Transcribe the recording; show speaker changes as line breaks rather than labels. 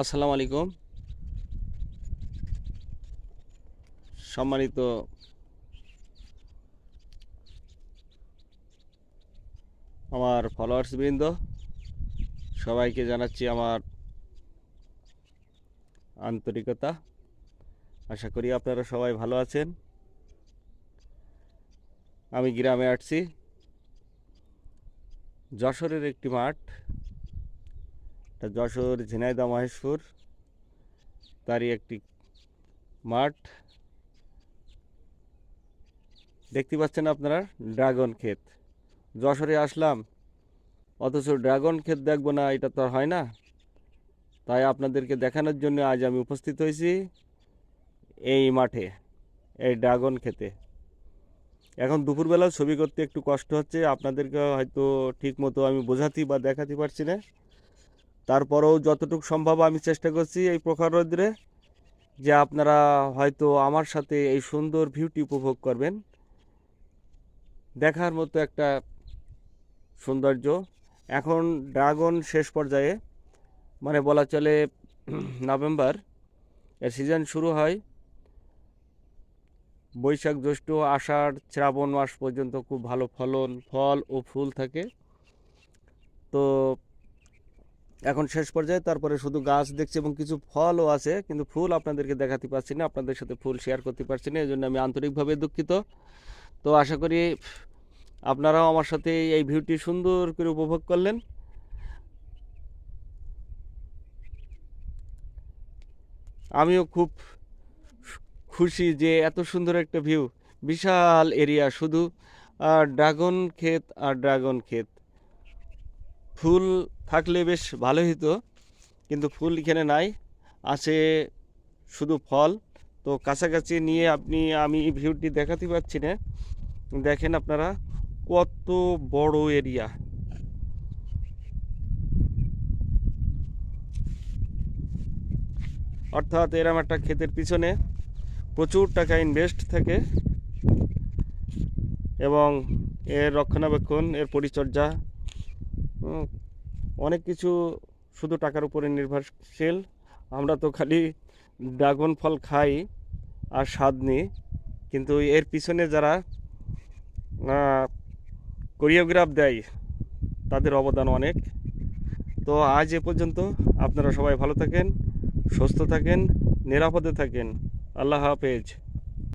আসসালামু আলাইকুম। সম্মানিত আমার ফলোয়ার্স বৃন্দ, সবাইকে জানাচ্ছি আমার আন্তরিকতা। আশা করি আপনারা সবাই ভালো আছেন। আমি গ্রামে আসছি, যশোরের একটি মাঠ। এটা যশোর ঝিনাইদা মহেশপুর, তারই একটি মাঠ। দেখতে পাচ্ছেন আপনারা, ড্রাগন ক্ষেত। যশোরে আসলাম, অথচ ড্রাগন ক্ষেত দেখব না, এটা তো হয় না। তাই আপনাদেরকে দেখানোর জন্য আজ আমি উপস্থিত হয়েছি এই মাঠে, এই ড্রাগন ক্ষেতে। এখন দুপুরবেলা ছবি করতে একটু কষ্ট হচ্ছে, আপনাদেরকে হয়তো ঠিক মতো আমি বোঝাতে বা দেখাতে পারছি না। তারপরেও যতটুকু সম্ভব আমি চেষ্টা করছি এই প্রখর রৌদ্রে যে আপনারা হয়তো আমার সাথে এই সুন্দর ভিউটি উপভোগ করবেন। দেখার মতো একটা সৌন্দর্য। এখন ড্রাগন শেষ পর্যায়ে মানে বলা চলে নভেম্বর, এর সিজন শুরু হয়। বৈশাখ জ্যৈষ্ঠ, আষাঢ়, শ্রাবণ মাস পর্যন্ত খুব ভালো ফলন, ফল ও ফুল থাকে। তো এখন শেষ পর্যায়ে তারপরে শুধু গাছ দেখছি এবং কিছু ফলও আছে, কিন্তু ফুল আপনাদেরকে দেখাতে পারছি না, আপনাদের সাথে ফুল শেয়ার করতে পারছি না এই জন্য আমি আন্তরিকভাবে দুঃখিত। তো আশা করি আপনারাও আমার সাথে এই ভিউটি সুন্দর করে উপভোগ করলেন। আমিও খুব খুশি যে এত সুন্দর একটা ভিউ, বিশাল এরিয়া শুধু ড্রাগন ক্ষেত আর ড্রাগন ক্ষেত। ফুল থাকলে বেশ ভালো হতো, কিন্তু ফুল এখানে নাই, আছে শুধু ফল। তো কাছাকাছি নিয়ে আপনি, আমি ভিউটি দেখাতে পারছি না। দেখেন আপনারা কত বড় এরিয়া। অর্থাৎ এরম একটা ক্ষেতের পিছনে প্রচুর টাকা ইনভেস্ট থাকে এবং এর রক্ষণাবেক্ষণ, এর পরিচর্যা অনেক কিছু শুধু টাকার উপরে নির্ভরশীল। আমরা তো খালি ড্রাগন ফল খাই আর স্বাদ নিই। কিন্তু এর পিছনে যারা কোরিওগ্রাফ দেয়, তাদের অবদান অনেক। তো আজ এ পর্যন্ত আপনারা সবাই ভালো থাকেন, সুস্থ থাকেন, নিরাপদে থাকেন। আল্লাহ হাফেজ।